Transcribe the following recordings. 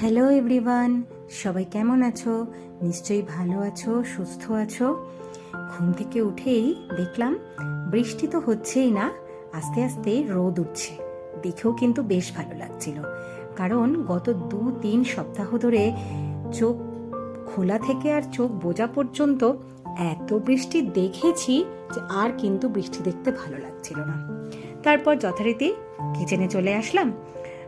Hello everyone, সবাই কেমন আছো? নিশ্চয়ই ভালো আছো, সুস্থ আছো? ঘুম থেকে উঠেই দেখলাম বৃষ্টি তো হচ্ছেই না, আস্তে আস্তে রোদ উঠছে। দেখেও কিন্তু বেশ ভালো লাগছিল। কারণ গত দু তিন সপ্তাহ ধরে চোখ খোলা থেকে আর চোখ বোঝা পর্যন্ত এত বৃষ্টি দেখেছি যে আর কিন্তু বৃষ্টি দেখতে ভালো লাগছিল না। তারপর যথারীতি কিচেনে চলে আসলাম।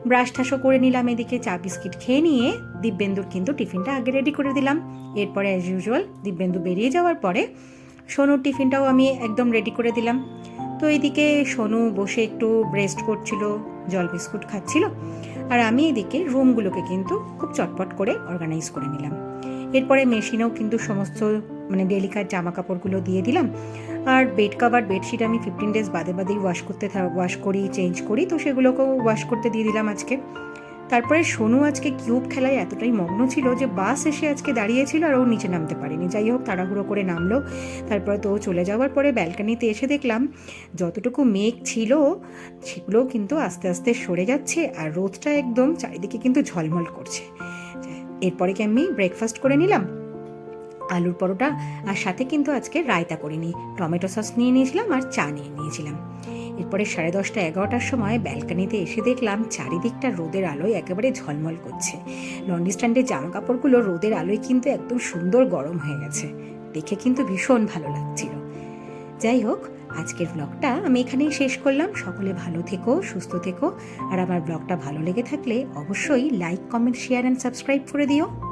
ব্রাশ ঠাসও করে নিলাম এদিকে, চা বিস্কিট খেয়ে নিয়ে দিব্যেন্দুর কিন্তু টিফিনটা আগে রেডি করে দিলাম। এরপরে অ্যাজ ইউজুয়াল দিব্যেন্দু বেরিয়ে যাওয়ার পরে সোনুর টিফিনটাও আমি একদম রেডি করে দিলাম। তো এদিকে সোনু বসে একটু রেস্ট করছিল, জল বিস্কুট খাচ্ছিল। আর আমি এদিকে রুমগুলোকে কিন্তু খুব চটপট করে অর্গানাইজ করে নিলাম। এরপরে মেশিনেও কিন্তু সমস্ত মানে ডেলিকার জামা কাপড়গুলো দিয়ে দিলাম। আর বেড কাভার বেডশিট আমি ফিফটিন ডেজ বাদে বাদেই ওয়াশ করতে ওয়াশ করি চেঞ্জ করি, তো সেগুলোকেও ওয়াশ করতে দিয়ে দিলাম আজকে। তারপরে সোনু আজকে কিউব খেলায় এতটাই মগ্ন ছিল যে বাস এসে আজকে দাঁড়িয়েছিল আর ও নিচে নামতে পারেনি। যাই হোক, তাড়াহুড়ো করে নামলো। তারপরে তো চলে যাওয়ার পরে ব্যালকানিতে এসে দেখলাম, যতটুকু মেঘ ছিল, সেগুলোও কিন্তু আস্তে আস্তে সরে যাচ্ছে আর রোদটা একদম চারিদিকে কিন্তু ঝলমল করছে। এরপরে কি আমি ব্রেকফাস্ট করে নিলাম? আলুর পরোটা আর সাথে কিন্তু আজকে রায়তা করিনি। টমেটো সস নিয়ে নিয়েছিলাম আর চা নিয়ে নিয়েছিলাম। এরপরে সাড়ে দশটা এগারোটার সময় ব্যালকানিতে এসে দেখলাম চারিদিকটা রোদের আলোয় একেবারে ঝলমল করছে। লন্ডি স্ট্যান্ডের জামা কাপড়গুলো রোদের আলোয় কিন্তু একদম সুন্দর গরম হয়ে গেছে। দেখে কিন্তু ভীষণ ভালো লাগছিল। যাই হোক আজকের ব্লগটা আমি এখানেই শেষ করলাম। সকলে ভালো থেকো, সুস্থ থেকো। আর আমার ব্লগটা ভালো লেগে থাকলে অবশ্যই like comment share and subscribe করে দিও।